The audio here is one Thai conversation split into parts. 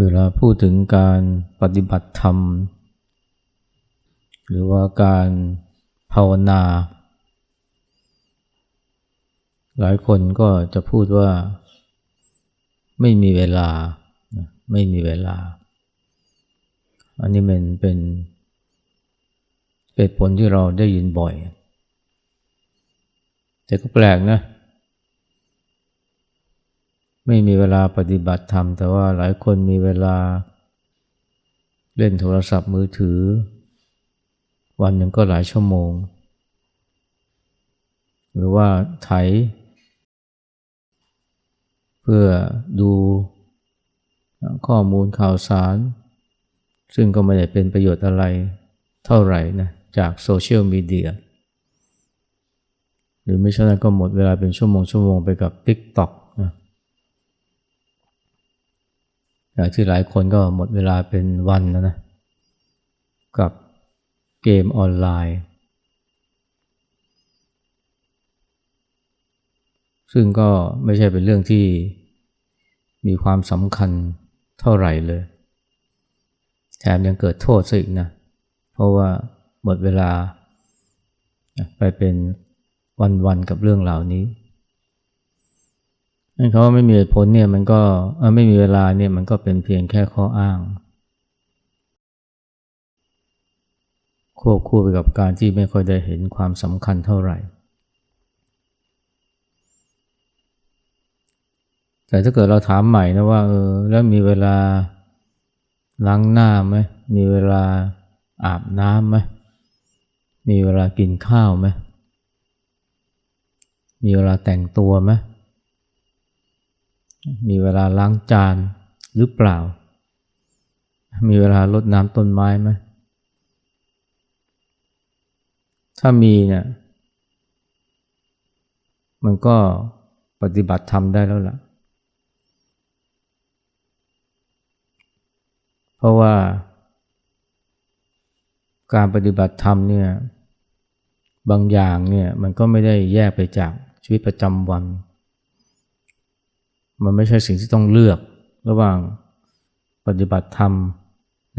เวลาพูดถึงการปฏิบัติธรรม หรือว่าการภาวนา หลายคนก็จะพูดว่า ไม่มีเวลา ไม่มีเวลา อันนี้มันเป็นเหตุผลที่เราได้ยินบ่อย แต่ก็แปลกนะ ไม่มีเวลาปฏิบัติธรรม แต่ว่าหลายคนมีเวลา เล่นโทรศัพท์มือถือ วันหนึ่งก็หลายชั่วโมง หรือว่าไถ เพื่อดูข้อมูลข่าวสาร ซึ่งก็ไม่ได้เป็นประโยชน์อะไรเท่าไหร่นะจากโซเชียลมีเดียหรือไม่ใช่นั้นก็หมดเวลาเป็นชั่วโมงชั่วโมงไปกับ TikTok นะอย่าง ที่หลายคนก็หมดเวลาเป็นวันนะนะ กับเกมออนไลน์ ซึ่งก็ไม่ใช่เป็นเรื่องที่มีความสำคัญเท่าไหร่เลย แถมยังเกิดโทษซะอีกนะ เพราะว่าหมดเวลาไปเป็นวันๆกับเรื่องเหล่านี้ เขาว่าไม่มีผลเนี่ยมันก็ไม่มีเวลาเนี่ยมันก็เป็นเพียงแค่ข้ออ้าง ควบคู่ไปกับการที่ไม่ค่อยได้เห็นความสำคัญเท่าไหร่ แต่ถ้าเกิดเราถามใหม่นะว่าเออแล้วมีเวลาล้างหน้าไหมมีเวลาอาบน้ำไหมมีเวลากินข้าวไหมมีเวลาแต่งตัวไหม มีเวลาล้างจานหรือเปล่า มีเวลารดน้ำต้นไม้ไหมถ้ามีเนี่ยมันก็ปฏิบัติธรรมได้แล้วล่ะ เพราะว่าการปฏิบัติธรรมเนี่ยบางอย่างเนี่ยมันก็ไม่ได้แยกไปจากชีวิตประจำวัน มันไม่ใช่สิ่งที่ต้องเลือกระหว่างปฏิบัติธรรม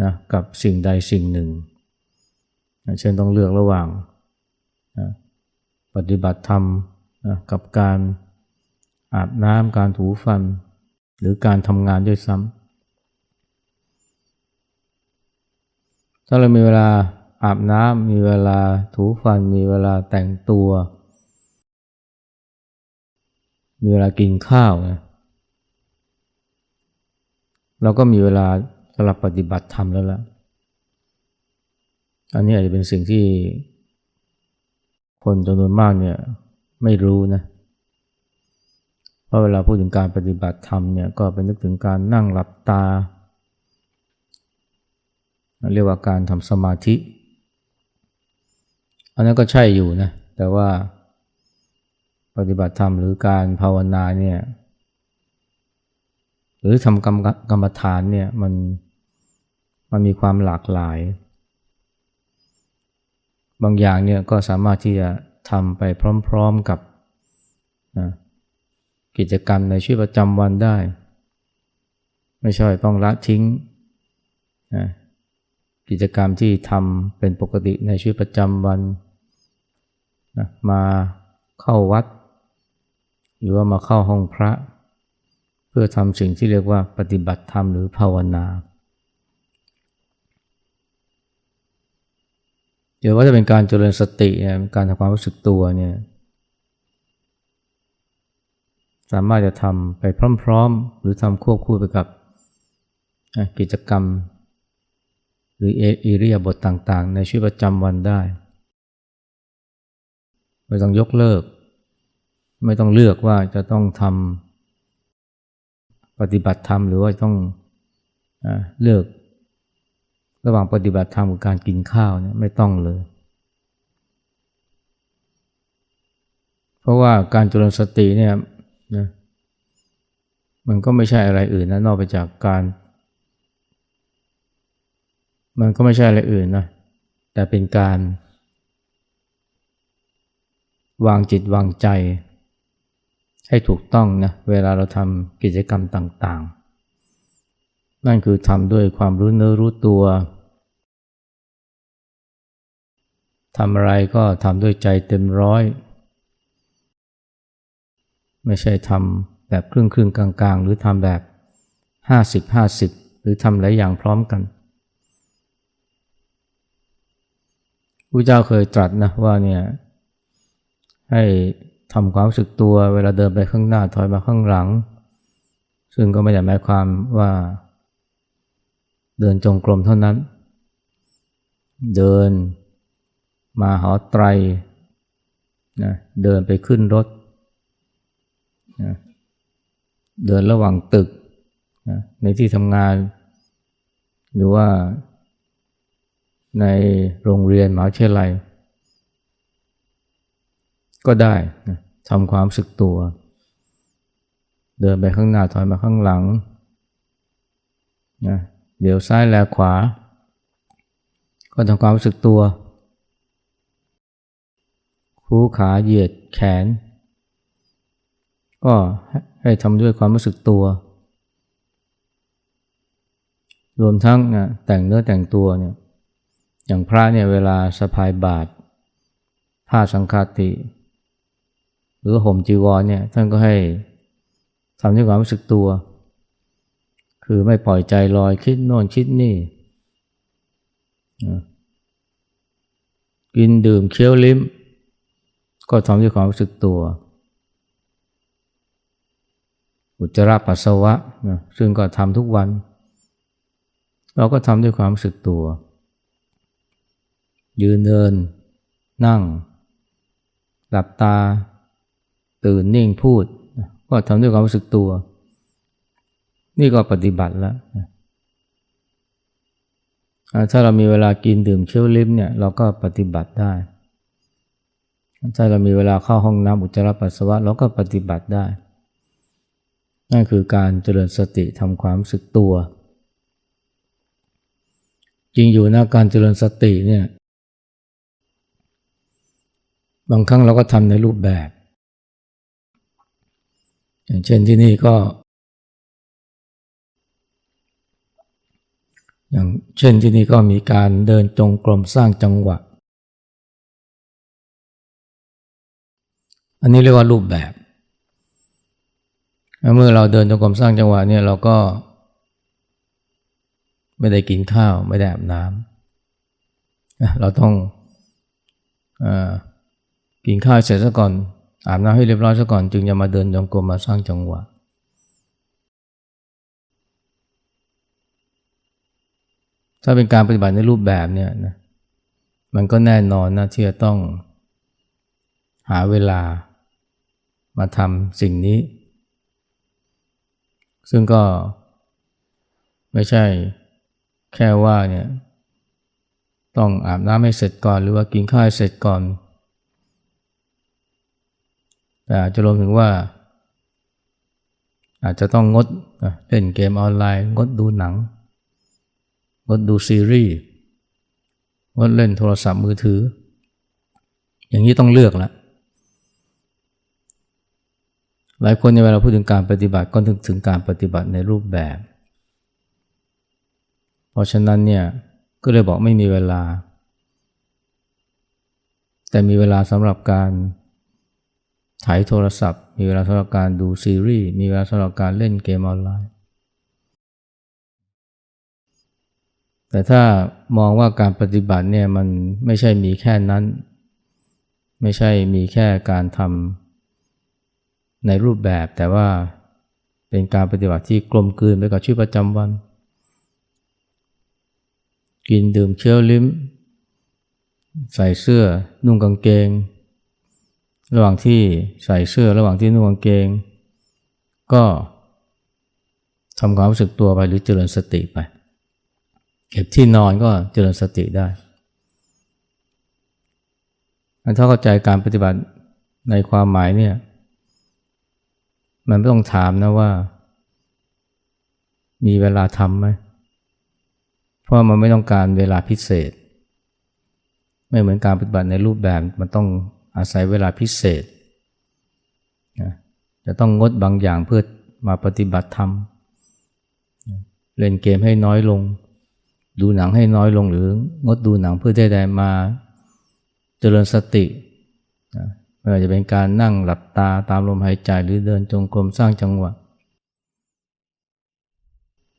นะกับสิ่งใดสิ่งหนึ่ง เช่นต้องเลือกระหว่างนะปฏิบัติธรรมนะกับการอาบน้ำการถูฟัน หรือการทำงานด้วยซ้ำถ้าเรามีเวลาอาบน้ำมีเวลาถูฟัน มีเวลาแต่งตัว มีเวลากินข้าวนะ เราก็มีเวลาสำหรับปฏิบัติธรรมแล้วล่ะ อันนี้อาจจะเป็นสิ่งที่ คนจำนวนมากเนี่ยไม่รู้นะเพราะเวลาพูดถึงการปฏิบัติธรรมเนี่ยก็เป็นนึกถึงการนั่งหลับตา เรียกว่าการทำสมาธิ อันนั้นก็ใช่อยู่นะ แต่ว่าปฏิบัติธรรมหรือการภาวนาเนี่ย หรือทำกรรมกรรมฐานเนี่ยมันมันมีความหลากหลาย บางอย่างเนี่ยก็สามารถที่จะทำไปพร้อมๆกับนะกิจกรรมในชีวิตประจำวันได้ ไม่ใช่ต้องละทิ้งนะกิจกรรมที่ทำเป็นปกติในชีวิตประจำวันนะมาเข้าวัด หรือว่ามาเข้าห้องพระ เพื่อทำสิ่งที่เรียกว่าปฏิบัติธรรมหรือภาวนาเดี๋ยวว่าจะเป็นการเจริญสติการทำความรู้สึกตัวเนี่ยสามารถจะทำไปพร้อม ๆ หรือทำควบคู่ไปกับกิจกรรม หรืออิริยาบถต่างๆ ในชีวิตประจำวันได้ ไม่ต้องยกเลิก ไม่ต้องเลือกว่าจะต้องทำ ปฏิบัติธรรมหรือว่าต้องเลือก ระหว่างปฏิบัติธรรมกับการกินข้าวเนี่ยไม่ต้องเลย เพราะว่าการจุลสติเนี่ยนะมันก็ไม่ใช่อะไรอื่นนะนอกไปจากการ มันก็ไม่ใช่อะไรอื่นนะแต่เป็นการ วางจิตวางใจ ให้ถูกต้องนะเวลาเราทำกิจกรรมต่างนั่นคือทำด้วยความรู้เนื้อรู้ตัวทำอะไรก็ทำด้วยใจเต็มร้อย ไม่ใช่ทำแบบครึ่งครึ่งกลางกลางหรือทำแบบห้าสิบห้าสิบหรือทำหลายอย่างพร้อมกันพระเจ้าเคยตรัสนะว่าเนี่ยให้ ทำความรู้สึกตัวเวลาเดินไปข้างหน้าถอยมาข้างหลัง ซึ่งก็ไม่ได้หมายความว่า เดินจงกรมเท่านั้น เดินมาหอไตรนะเดินไปขึ้นรถนะเดินระหว่างตึกนะในที่ทำงาน หรือว่าในโรงเรียนมหาวิทยาลัย ก็ได้นะทำความสึกตัว เดินไปข้างหน้าถอยมาข้างหลังนะเดี๋ยวซ้ายแลขวา ก็ทำความรู้สึกตัว คู่ขาเหยียดแขน ก็ให้ทำด้วยความรู้สึกตัว รวมทั้งนะแต่งเนื้อแต่งตัวเนี่ยอย่างพระเนี่ยเวลาสะพายบาตรผ้าสังฆาติ หรือห่มจีวรเนี่ยท่านก็ให้ทำด้วยความรู้สึกตัว คือไม่ปล่อยใจลอยคิดโน่นคิดนี่กินดื่มเคี้ยวลิ้ม ก็ทำด้วยความรู้สึกตัว อุจจาระปัสสาวะนะซึ่งก็ทำทุกวัน เราก็ทำด้วยความรู้สึกตัว ยืนเดิน นั่ง หลับตา ตื่นนิ่งพูด ก็ทำด้วยความรู้สึกตัว นี่ก็ปฏิบัติแล้วถ้าเรามีเวลากินดื่มเคี้ยวลิ้มเนี่ยเราก็ปฏิบัติได้ ถ้าเรามีเวลาเข้าห้องน้ำอุจจาระปัสสาวะเราก็ปฏิบัติได้ นั่นคือการเจริญสติทำความรู้สึกตัว จริงอยู่นะการเจริญสติเนี่ยบางครั้งเราก็ทำในรูปแบบ อย่างเช่นที่นี่ก็ อย่างเช่นที่นี่ก็มีการเดินจงกรมสร้างจังหวะ อันนี้เรียกว่ารูปแบบเมื่อเราเดินจงกรมสร้างจังหวะเนี่ยเราก็ไม่ได้กินข้าวไม่ได้อาบน้ำเราต้องอกินข้าวเสร็จซะก่อน อาบน้ำให้เรียบร้อยซะก่อนจึงจะมาเดินจงกรมมาสร้างจังหวะ ถ้าเป็นการปฏิบัติในรูปแบบเนี่ยนะมันก็แน่นอนนะที่จะต้องหาเวลามาทำสิ่งนี้ ซึ่งก็ไม่ใช่แค่ว่าเนี่ยต้องอาบน้ำให้เสร็จก่อน หรือว่ากินข้าวเสร็จก่อน แต่จะรวมถึงว่า อาจจะต้องงดเล่นเกมออนไลน์ งดดูหนัง งดดูซีรีส์งดเล่นโทรศัพท์มือถือ อย่างนี้ต้องเลือกแล้วหลายคนในเวลาพูดถึงการปฏิบัติก็ถึงถึงการปฏิบัติในรูปแบบ เพราะฉะนั้นเนี่ยก็เลยบอกไม่มีเวลา แต่มีเวลาสำหรับการ ถ่ายโทรศัพท์ มีเวลาสำหรับการดูซีรีส์ มีเวลาสำหรับการเล่นเกมออนไลน์ แต่ถ้ามองว่าการปฏิบัติเนี่ยมันไม่ใช่มีแค่นั้น ไม่ใช่มีแค่การทำในรูปแบบแต่ว่าเป็นการปฏิบัติที่กลมกลืนไปกับชีวิตประจำวัน กินดื่มเคี้ยวลิ้ม ใส่เสื้อนุ่งกางเกง ระหว่างที่ใส่เสื้อระหว่างที่นุ่งกางเกง ก็ทำความรู้สึกตัวไปหรือเจริญสติไป เก็บที่นอนก็เจริญสติได้ถ้าเข้าใจการปฏิบัติในความหมายเนี่ย มันไม่ต้องถามนะว่า มีเวลาทำไหม เพราะมันไม่ต้องการเวลาพิเศษ ไม่เหมือนการปฏิบัติในรูปแบบมันต้อง อาศัยเวลาพิเศษ จะต้องงดบางอย่างเพื่อมาปฏิบัติธรรม เล่นเกมให้น้อยลง ดูหนังให้น้อยลงหรืองดดูหนังเพื่อได้ได้มาเจริญสติไม่ว่าจะเป็นการนั่งหลับตาตามลมหายใจหรือเดินจงกรมสร้างจังหวะ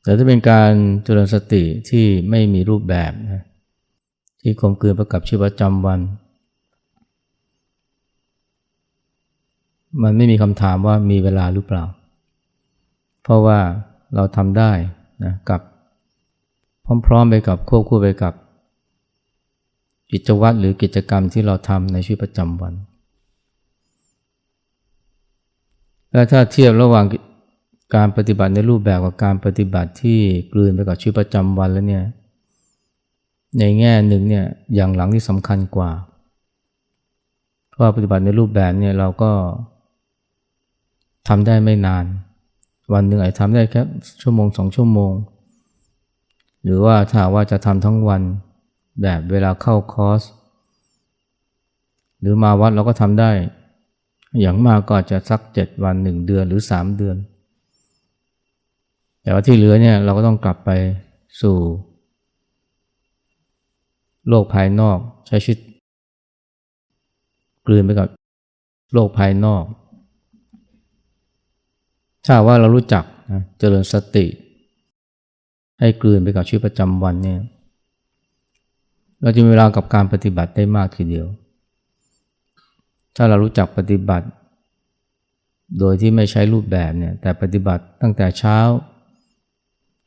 แต่ถ้าเป็นการเจริญสติที่ไม่มีรูปแบบนะที่กลมกลืนประกับชีวิตประจำวัน มันไม่มีคำถามว่ามีเวลาหรือเปล่า เพราะว่าเราทำได้นะกับพร้อมๆไปกับควบคู่ไปกับกิจวัตรหรือกิจกรรมที่เราทำในชีวิตประจำวัน และถ้าเทียบระหว่างการปฏิบัติในรูปแบบกับการปฏิบัติที่กลืนไปกับชีวิตประจำวันแล้วเนี่ยในแง่หนึ่งเนี่ยอย่างหลังที่สำคัญกว่า เพราะปฏิบัติในรูปแบบเนี่ยเราก็ ทำได้ไม่นาน วันหนึ่งอาจทำได้แค่ชั่วโมงสองชั่วโมง หรือว่าถ้าว่าจะทำทั้งวันแบบเวลาเข้าคอร์สหรือมาวัดเราก็ทำได้ อย่างมากก็จจะสักเจ็ดวันหนึ่งเดือนหรือสามเดือน แต่ว่าที่เหลือเนี่ยเราก็ต้องกลับไปสู่ โลกภายนอกใช้ชีวิตกลืนไปกับโลกภายนอก ถ้าว่าเรารู้จักนะเจริญสติ ให้กลืนไปกับชีวิตประจำวันเนี่ยเราจะมีเวลากับการปฏิบัติได้มากทีเดียว ถ้าเรารู้จักปฏิบัติ โดยที่ไม่ใช้รูปแบบเนี่ย แต่ปฏิบัติตั้งแต่เช้า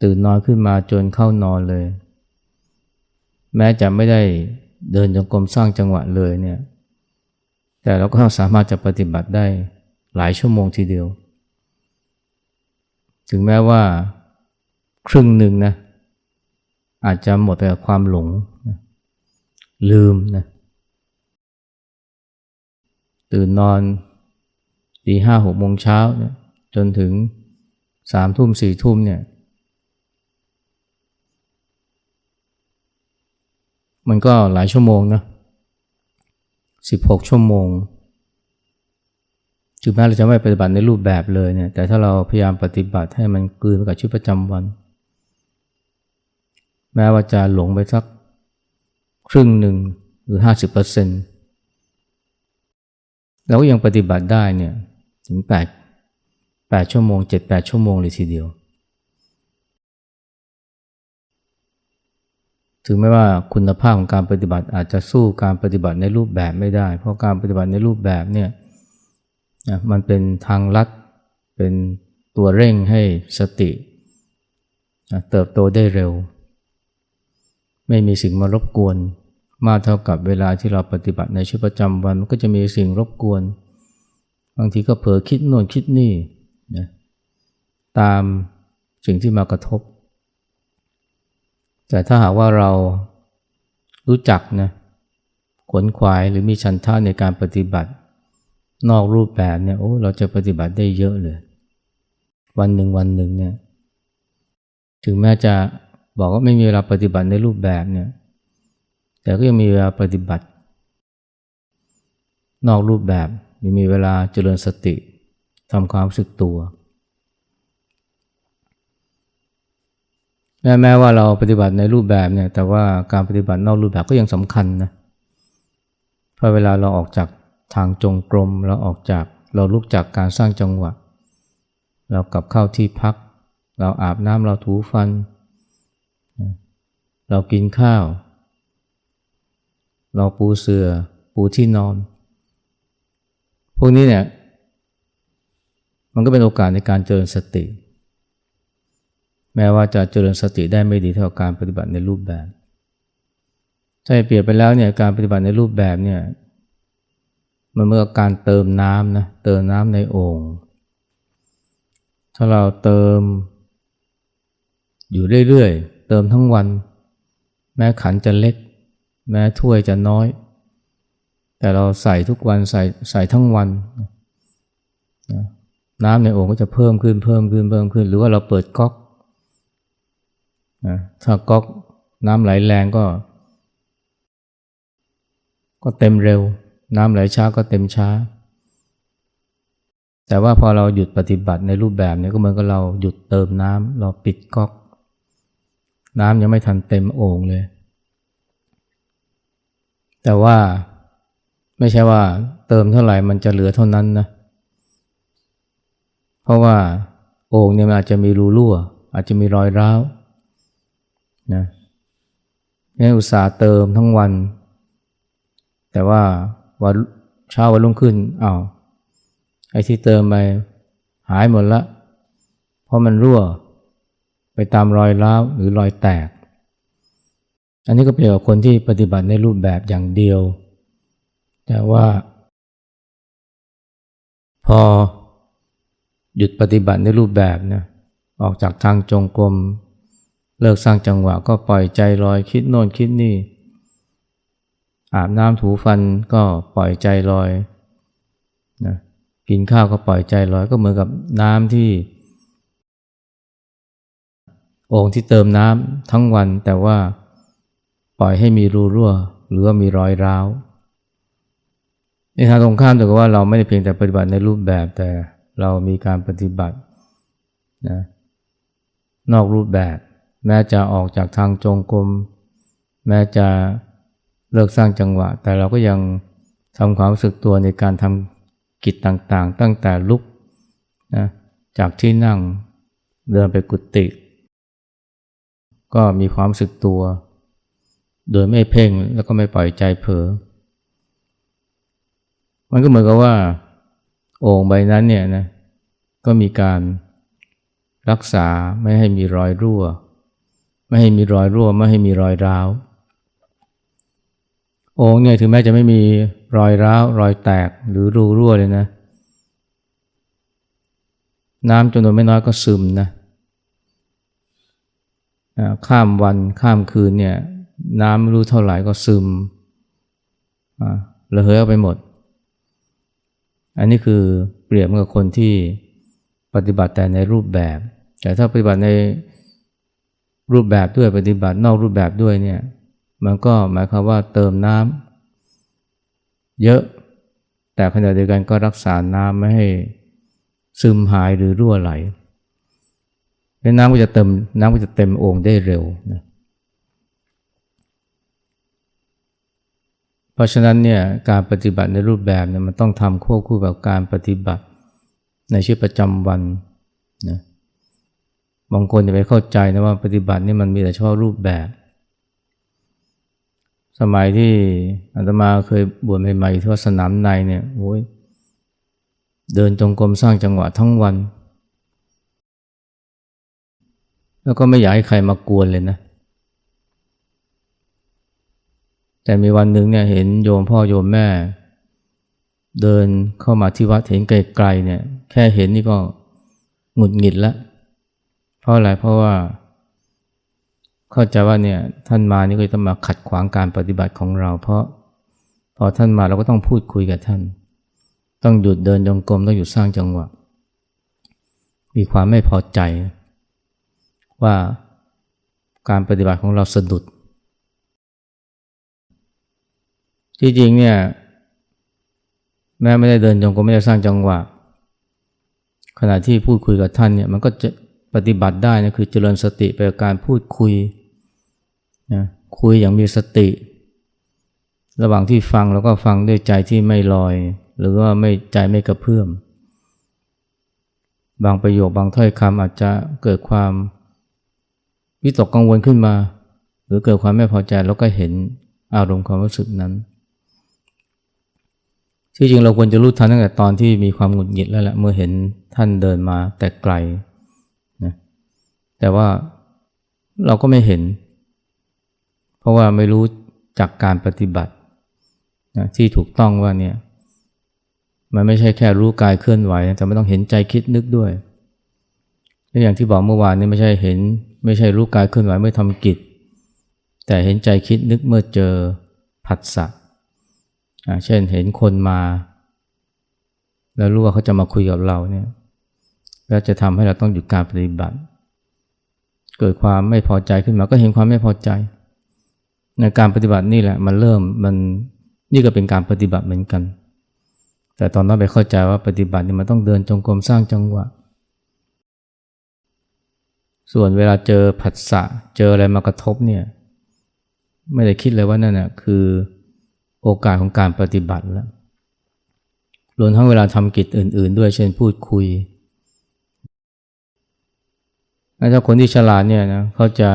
ตื่นนอนขึ้นมาจนเข้านอนเลย แม้จะไม่ได้เดินจงกรมสร้างจังหวะเลยเนี่ย แต่เราก็สามารถจะปฏิบัติได้หลายชั่วโมงทีเดียว ถึงแม้ว่าครึ่งหนึ่งนะอาจจะหมดไปกับความหลงนะลืมนะตื่นนอนตีห้าหกโมงเช้าเนี่ยจนถึงสามทุ่มสี่ทุ่มเนี่ยมันก็หลายชั่วโมงนะสิบหกชั่วโมง ถึงแม้เราจะไม่ปฏิบัติในรูปแบบเลยเนี่ย แต่ถ้าเราพยายามปฏิบัติให้มันกลืนไปกับชีวิตประจำวัน แม้ว่าจะหลงไปสักครึ่งหนึ่งหรือห้าสิบเปอร์เซ็นต์เราก็ยังปฏิบัติได้เนี่ยถึงแปดแปดชั่วโมงเจ็ดแปดชั่วโมงเลยทีเดียว ถึงแม้ว่าคุณภาพของการปฏิบัติอาจจะสู้การปฏิบัติในรูปแบบไม่ได้ เพราะการปฏิบัติในรูปแบบเนี่ย มันเป็นทางลัด เป็นตัวเร่งให้สติเติบโตได้เร็ว ไม่มีสิ่งมารบกวน มากเท่ากับเวลาที่เราปฏิบัติในชีวิตประจำวัน มันก็จะมีสิ่งรบกวน บางทีก็เผลอคิดโน่นคิดนี่นะตามสิ่งที่มากระทบ แต่ถ้าหากว่าเรารู้จักนะขวนขวายหรือมีชันท่าในการปฏิบัติ นอกรูปแบบเนี่ยโอ้เราจะปฏิบัติได้เยอะเลย วันหนึ่งวันหนึ่งเนี่ย ถึงแม้จะบอกว่าไม่มีเวลาปฏิบัติในรูปแบบเนี่ย แต่ก็ยังมีเวลาปฏิบัติ นอกรูปแบบยังมีเวลาเจริญสติทำความรู้สึกตัวแม้แม้ว่าเราปฏิบัติในรูปแบบเนี่ย แต่ว่าการปฏิบัตินอกรูปแบบก็ยังสำคัญนะเพราะเวลาเราออกจาก ทางจงกรมเราออกจากเราลุกจากการสร้างจังหวะ เรากลับเข้าที่พัก เราอาบน้ำเราถูฟัน เรากินข้าว เราปูเสือ่อปูที่นอน พวกนี้เนี่ยมันก็เป็นโอกาสในการเจริญสติ แม้ว่าจะเจริญสติได้ไม่ดีเท่าการปฏิบัติในรูปแบบ ถ้าเปลี่ยนไปแล้วเนี่ยการปฏิบัติในรูปแบบเนี่ย มันเมื่อการเติมน้ำนะเติมน้ำในโอ่งถ้าเราเติม อยู่เรื่อยๆ เติมทั้งวัน แม้ขันจะเล็ก แม้ถ้วยจะน้อย แต่เราใส่ทุกวันใส่ใส่ทั้งวันน้ำในโอ่งก็จะเพิ่มขึ้นเพิ่มขึ้นเพิ่มขึ้น หรือว่าเราเปิดก๊อกถ้าก๊อกน้ำไหลแรงก็ ก็เต็มเร็ว น้ำไหลช้าก็เต็มช้า แต่ว่าพอเราหยุดปฏิบัติในรูปแบบนี้ก็เหมือนกับเราหยุดเติมน้ำเราปิดก๊อก น้ำยังไม่ทันเต็มโอ่งเลย แต่ว่าไม่ใช่ว่าเติมเท่าไหร่มันจะเหลือเท่านั้นนะ เพราะว่าโอ่งเนี่ยมันอาจจะมีรูรั่ว อาจจะมีรอยร้าวนะนี่อุตส่าห์เติมทั้งวัน แต่ว่า วันเช้าวันรุ่งขึ้นอา้าวไอ้ที่เติมไปหายหมดละ เพราะมันรั่วไปตามรอยร้าวหรือรอยแตก อันนี้ก็เปรียบกับคนที่ปฏิบัติในรูปแบบอย่างเดียว แต่ว่า พอหยุดปฏิบัติในรูปแบบนะออกจากทางจงกรมเลิกสร้างจังหวะก็ปล่อยใจลอยคิดโน่นคิดนี่ อาบน้ำถูฟันก็ปล่อยใจลอยนะกินข้าวก็ปล่อยใจลอยก็เหมือนกับน้ำที่โอ่งที่เติมน้ำทั้งวัน แต่ว่าปล่อยให้มีรูรั่ว หรือว่ามีรอยร้าวในทางตรงข้ามแต่ว่าเราไม่ได้เพียงแต่ปฏิบัติในรูปแบบแต่เรามีการปฏิบัตินะนอกรูปแบบ แม้จะออกจากทางจงกรมแม้จะ เลิกสร้างจังหวะ แต่เราก็ยังทำความรู้สึกตัวในการทำกิจต่างๆ ตั้งแต่ลุกนะจากที่นั่งเดินไปกุฏิ ก็มีความรู้สึกตัว โดยไม่เพ่งแล้วก็ไม่ปล่อยใจเผลอ มันก็เหมือนกับว่า โอ่งใบนั้นเนี่ยนะก็มีการรักษาไม่ให้มีรอยรั่ว ไม่ให้มีรอยรั่ว ไม่ให้มีรอยร้าว โอ่งเนี่ยถึงแม้จะไม่มีรอยร้าว รอยแตกหรือรูรั่วเลยนะ น้ำจำนวนไม่น้อยก็ซึมนะข้ามวันข้ามคืนเนี่ยน้ำไม่รู้เท่าไหร่ก็ซึมระเหยออกไปหมด อันนี้คือเปรียบกับคนที่ปฏิบัติแต่ในรูปแบบ แต่ถ้าปฏิบัติในรูปแบบด้วยปฏิบัตินอกรูปแบบด้วยเนี่ย มันก็หมายความว่าเติมน้ำเยอะ แต่ขณะเดียวกันก็รักษาน้ำไม่ให้ซึมหายหรือรั่วไหลแล้วน้ำก็จะเต็มน้ำก็จะเต็มโอ่งได้เร็วนะเพราะฉะนั้นเนี่ยการปฏิบัติในรูปแบบเนี่ยมันต้องทำควบคู่กับการปฏิบัติในชีวิตประจำวันนะบางคนจะไปเข้าใจนะว่าปฏิบัตินี่มันมีแต่เฉพาะรูปแบบ สมัยที่อาตมาเคยบวชใหม่ๆที่วัดสนามในเนี่ยโอ้ยเดินจงกรมสร้างจังหวะทั้งวัน แล้วก็ไม่อยากให้ใครมากวนเลยนะ แต่มีวันหนึ่งเนี่ยเห็นโยมพ่อโยมแม่ เดินเข้ามาที่วัดเห็นไกลๆเนี่ย แค่เห็นนี่ก็หงุดหงิดแล้วเพราะอะไรเพราะว่า เข้าใจว่าเนี่ยท่านมานี่ก็จะมาขัดขวางการปฏิบัติของเรา เพราะพอท่านมาเราก็ต้องพูดคุยกับท่าน ต้องหยุดเดินจงกรมต้องหยุดสร้างจังหวะ มีความไม่พอใจ ว่าการปฏิบัติของเราสะดุดจริงๆเนี่ยแม้ไม่ได้เดินจงกรมไม่ได้สร้างจังหวะ ขณะที่พูดคุยกับท่านเนี่ยมันก็จะ ปฏิบัติได้นะคือเจริญสติไปกับการพูดคุยนะคุยอย่างมีสติ ระหว่างที่ฟังแล้วก็ฟังด้วยใจที่ไม่ลอย หรือว่าไม่ใจไม่กระเพื่อม บางประโยคบางถ้อยคำอาจจะเกิดความวิตกกังวลขึ้นมา หรือเกิดความไม่พอใจแล้วก็เห็นอารมณ์ความรู้สึกนั้นที่จริงเราควรจะรู้ทันตั้งแต่ตอนที่มีความหงุดหงิดแล้วแหละเมื่อเห็นท่านเดินมาแต่ไกล แต่ว่าเราก็ไม่เห็น เพราะว่าไม่รู้จากการปฏิบัตินะที่ถูกต้องว่าเนี่ยมันไม่ใช่แค่รู้กายเคลื่อนไหว แต่ไม่ต้องเห็นใจคิดนึกด้วยและอย่างที่บอกเมื่อวานนี้ไม่ใช่เห็น ไม่ใช่รู้กายเคลื่อนไหวเมื่อทำกิจ แต่เห็นใจคิดนึกเมื่อเจอผัสสะเช่นเห็นคนมา แล้วรู้ว่าเขาจะมาคุยกับเราเนี่ยแล้วจะทำให้เราต้องหยุดการปฏิบัติ เกิดความไม่พอใจขึ้นมาก็เห็นความไม่พอใจ ในการปฏิบัตินี่แหละมันเริ่มมันนี่ก็เป็นการปฏิบัติเหมือนกัน แต่ตอนนั้นไปเข้าใจว่าปฏิบัตินี่มันต้องเดินจงกรมสร้างจังหวะ ส่วนเวลาเจอผัสสะเจออะไรมากระทบเนี่ยไม่ได้คิดเลยว่านั่นน่ะคือโอกาสของการปฏิบัติแล้วรวมทั้งเวลาทำกิจอื่น ๆ ด้วยเช่นพูดคุย ถ้าคนที่ฉลาดเนี่ยนะเขาจะ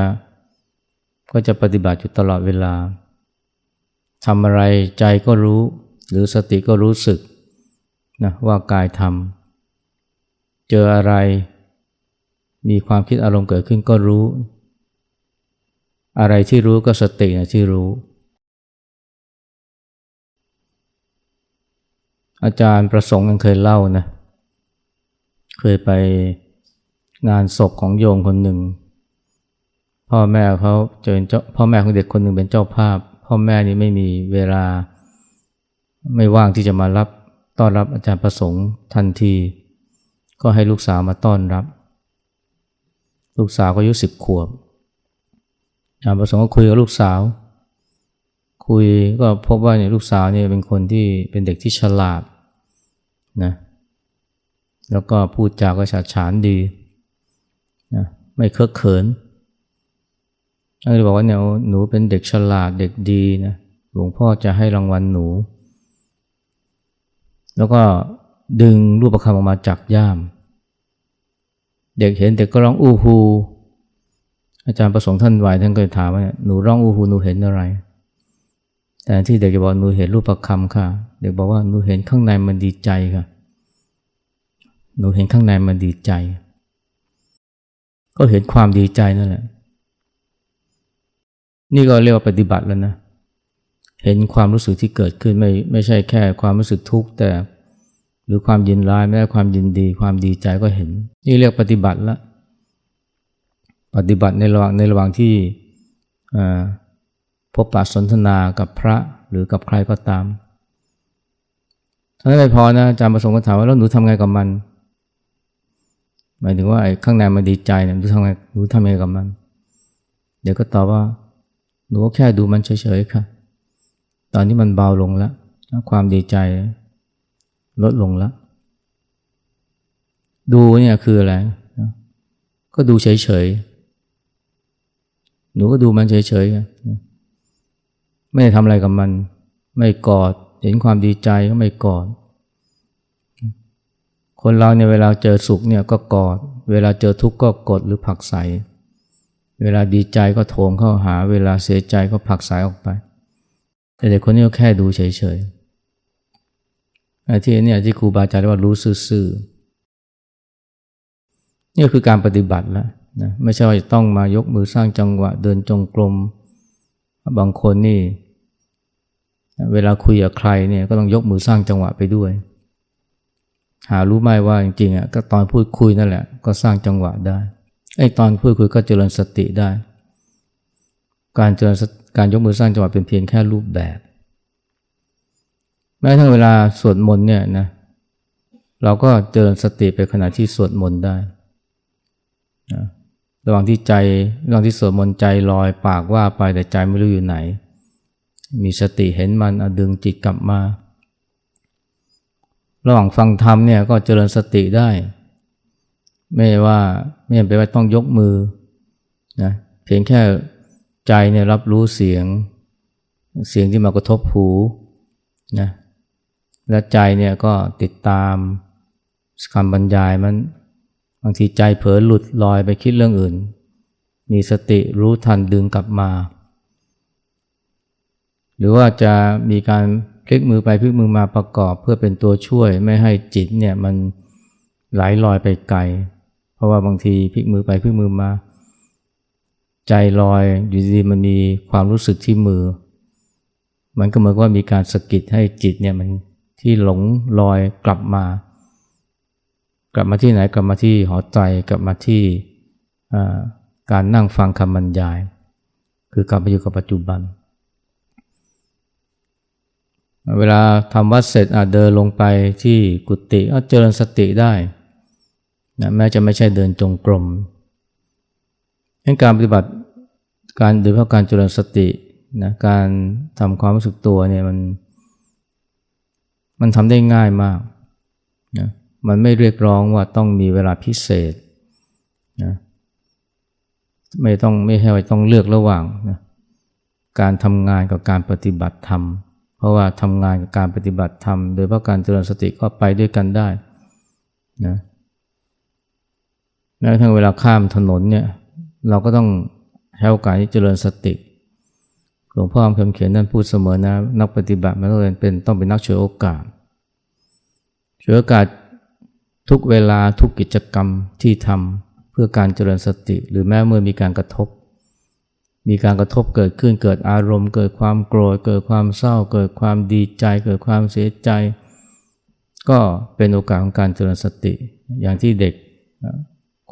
ก็จะปฏิบัติอยู่ตลอดเวลาทำอะไรใจก็รู้ หรือสติก็รู้สึกนะว่ากายทำเจออะไร มีความคิดอารมณ์เกิดขึ้นก็รู้ อะไรที่รู้ก็สตินะที่รู้ อาจารย์ประสงค์ยังเคยเล่านะ เคยไป งานศพของโยมคนหนึ่ง พ่อแม่เขาเจอเจ้าพ่อแม่ของเด็กคนหนึ่งเป็นเจ้าภาพ พ่อแม่นี่ไม่มีเวลา ไม่ว่างที่จะมารับต้อนรับอาจารย์ประสงค์ทันที ก็ให้ลูกสาวมาต้อนรับ ลูกสาวก็อายุสิบขวบอาจารย์ประสงค์ก็คุยกับลูกสาว คุยก็พบว่าเนี่ยลูกสาวเนี่ยเป็นคนที่เป็นเด็กที่ฉลาดนะแล้วก็พูดจาก็ฉาฉานดี นะไม่เคอะเขินก็เลยบอกว่าเนี่ยหนูเป็นเด็กฉลาดเด็กดีนะหลวงพ่อจะให้รางวัลหนู แล้วก็ดึงรูปประคำออกมาจากย่าม เด็กเห็นเด็กก็ร้องอู้ฮูอาจารย์ประสงค์ท่านไหวท่านก็ถามว่าหนูร้องอู้ฮูหนูเห็นอะไร แต่ที่เด็กจะบอกหนูเห็นรูปประคำค่ะ เด็กบอกว่าหนูเห็นข้างในมันดีใจค่ะ หนูเห็นข้างในมันดีใจ ก็เห็นความดีใจนั่นแหละ นี่ก็เรียกว่าปฏิบัติแล้วนะ เห็นความรู้สึกที่เกิดขึ้นไม่ไม่ใช่แค่ความรู้สึกทุกข์แต่ หรือความยินร้ายไม่ได้ความยินดี ความดีใจก็เห็น นี่เรียกปฏิบัติละ ปฏิบัติในระหว่างในระหว่างที่พบปะสนทนากับพระหรือกับใครก็ตามถ้าไม่พอนะอาจารย์ประสงค์ก็ถามว่าแล้วหนูทำไงกับมัน หมายถึงว่าไอ้ข้างในมันดีใจเนี่ยหนูทำไงหนูทำไงกับมัน เดี๋ยวก็ตอบว่าหนูก็แค่ดูมันเฉยๆค่ะ ตอนนี้มันเบาลงแล้ว ความดีใจลดลงแล้ว ดูเนี่ยคืออะไร ก็ดูเฉยๆ หนูก็ดูมันเฉยๆ ไม่ได้ทำอะไรกับมัน ไม่กอด เห็นความดีใจก็ไม่กอด คนเราเนี่ยเวลาเจอสุขเนี่ยก็กอด เวลาเจอทุกข์ก็กดหรือผักใส เวลาดีใจก็โถมเข้าหา เวลาเสียใจก็ผักสายออกไป แต่เด็กคนนี้ก็แค่ดูเฉยๆที่นี่ที่ครูบาอาจารย์เรียกว่ารู้ซื่อๆนี่คือการปฏิบัติแล้วนะไม่ใช่ว่าจะต้องมายกมือสร้างจังหวะเดินจงกรมบางคนนี่ เวลาคุยกับใครเนี่ยก็ต้องยกมือสร้างจังหวะไปด้วย หารู้ไหมว่าจริงๆอะก็ตอนพูดคุยนั่นแหละ ก็สร้างจังหวะได้ไอ้ตอนพูดคุยก็เจริญสติได้ การเจริญการยกมือสร้างจังหวะเป็นเพียงแค่รูปแบบ แม้ทั้งเวลาสวดมนต์เนี่ยนะเราก็เจริญสติไปขณะที่สวดมนต์ได้นะระหว่างที่ใจระหว่างที่สวดมนต์ใจลอยปากว่าไปแต่ใจไม่รู้อยู่ไหน มีสติเห็นมันดึงจิตกลับมา ระหว่างฟังธรรมเนี่ยก็เจริญสติได้ ไม่ว่าไม่จำเป็นว่าต้องยกมือนะเพียงแค่ใจเนี่ยรับรู้เสียง เสียงที่มากระทบหูนะและใจเนี่ยก็ติดตามคำบรรยายมันบางทีใจเผลอหลุดลอยไปคิดเรื่องอื่น มีสติรู้ทันดึงกลับมา หรือว่าจะมีการ พลิกมือไปพลิกมือมาประกอบเพื่อเป็นตัวช่วย ไม่ให้จิตเนี่ยมันไหลลอยไปไกล เพราะว่าบางทีพลิกมือไปพลิกมือมา ใจลอยอยู่ดีมันมีความรู้สึกที่มือ มันก็เหมือนว่ามีการสะกิดให้จิตเนี่ยมันที่หลงลอยกลับมา กลับมาที่ไหนกลับมาที่หอใจกลับมาที่การนั่งฟังคำบรรยาย คือกลับมาอยู่กับปัจจุบันเเวลาทำวัดเสร็จเดินลงไปที่กุฏิก็เจริญสติได้นะแม้จะไม่ใช่เดินจงกรมการปฏิบัติการโดยเฉพาะการเจริญสตินะการทำความรู้สึกตัวเนี่ยมันมันทำได้ง่ายมากนะมันไม่เรียกร้องว่าต้องมีเวลาพิเศษนะไม่ต้องไม่ใช่ว่าต้องเลือกระหว่างนะการทำงานกับการปฏิบัติธรรม เพราะว่าทำงานกับการปฏิบัติธรรม โดยเพราะการเจริญสติก็ไปด้วยกันได้นะแม้กระทั่งเวลาข้ามถนนเนี่ยเราก็ต้องใช้โอกาสที่เจริญสติหลวงพ่อคำเขียนนั่นพูดเสมอนะ นักปฏิบัติมันต้องเป็นต้องเป็นนักช่วยโอกาสช่วยโอกาสทุกเวลาทุกกิจกรรมที่ทำเพื่อการเจริญสติ หรือแม้เมื่อมีการกระทบ มีการกระทบเกิดขึ้นเกิดอารมณ์ เกิดความโกรธ เกิดความเศร้า เกิดความดีใจ เกิดความเสียใจ ก็เป็นโอกาสของการเจริญสติ อย่างที่เด็ก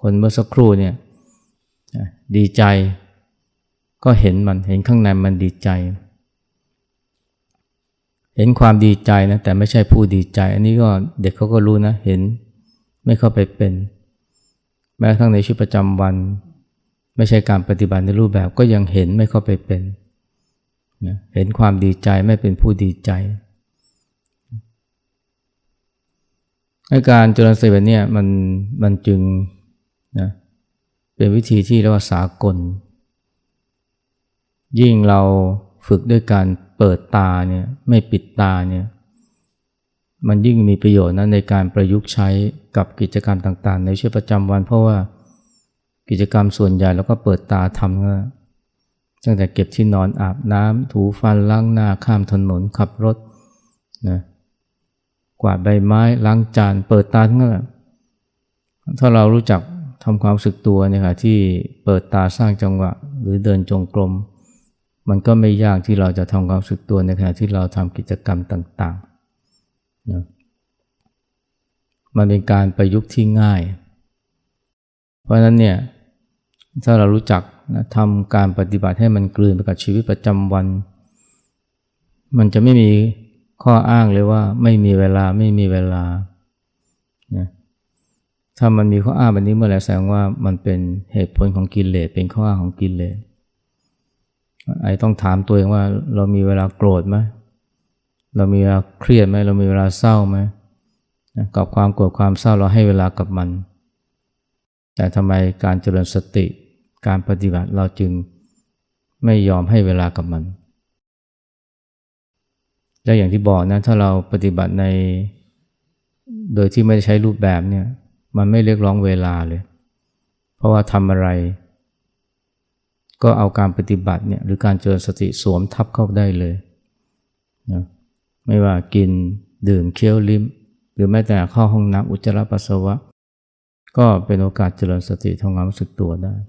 คนเมื่อสักครู่เนี่ยดีใจ ก็เห็นมันเห็นข้างในมันดีใจ เห็นความดีใจนะแต่ไม่ใช่ผู้ดีใจ อันนี้ก็เด็กเขาก็รู้นะเห็นไม่เข้าไปเป็น แม้ทั้งในชีวิตประจำวัน ไม่ใช่การปฏิบัติในรูปแบบก็ยังเห็นไม่เข้าไปเป็นเห็นความดีใจไม่เป็นผู้ดีใจอาการเจริญสติแบบนี้มันมันจึงนะเป็นวิธีที่เรียกว่าสากล ยิ่งเราฝึกด้วยการเปิดตาเนี่ยไม่ปิดตาเนี่ยมันยิ่งมีประโยชน์นะในการประยุกต์ใช้กับกิจกรรมต่างๆ ในชีวิตประจำวันเพราะว่า กิจกรรมส่วนใหญ่เราก็เปิดตาทำก็ตั้งแต่เก็บที่นอนอาบน้ำถูฟันล้างหน้าข้ามถนนขับรถนะกวาดใบไม้ล้างจานเปิดตาทั้งนั้นถ้าเรารู้จักทำความสึกตัวเนี่ยค่ะที่เปิดตาสร้างจังหวะ หรือเดินจงกรม มันก็ไม่ยากที่เราจะทำความสึกตัวในขณะที่เราทำกิจกรรมต่างๆนะมันเป็นการประยุกต์ที่ง่าย เพราะฉะนั้นเนี่ย ถ้าเรารู้จักนะทำการปฏิบัติให้มันกลืนไปกับชีวิตประจำวัน มันจะไม่มีข้ออ้างเลยว่าไม่มีเวลาไม่มีเวลานะถ้ามันมีข้ออ้างแบบนี้เมื่อไหร่แสดงว่ามันเป็นเหตุผลของกิเลสเป็นข้ออ้างของกิเลสไอ้ต้องถามตัวเองว่าเรามีเวลาโกรธไหมเรามีเวลาเครียดไหมเรามีเวลาเศร้าไหมกับความโกรธความเศร้าเราให้เวลากับมัน แต่ทำไมการเจริญสติ การปฏิบัติเราจึงไม่ยอมให้เวลากับมัน และอย่างที่บอกนะถ้าเราปฏิบัติใน โดยที่ไม่ได้ใช้รูปแบบเนี่ย มันไม่เรียกร้องเวลาเลย เพราะว่าทำอะไร ก็เอาการปฏิบัติเนี่ยหรือการเจริญสติสวมทับเข้าได้เลยนะไม่ว่ากินดื่มเคี้ยวลิ้ม หรือแม้แต่เข้าห้องน้ำอุจจาระปัสสาวะ ก็เป็นโอกาสเจริญสติทำงานรู้สึกตัวได้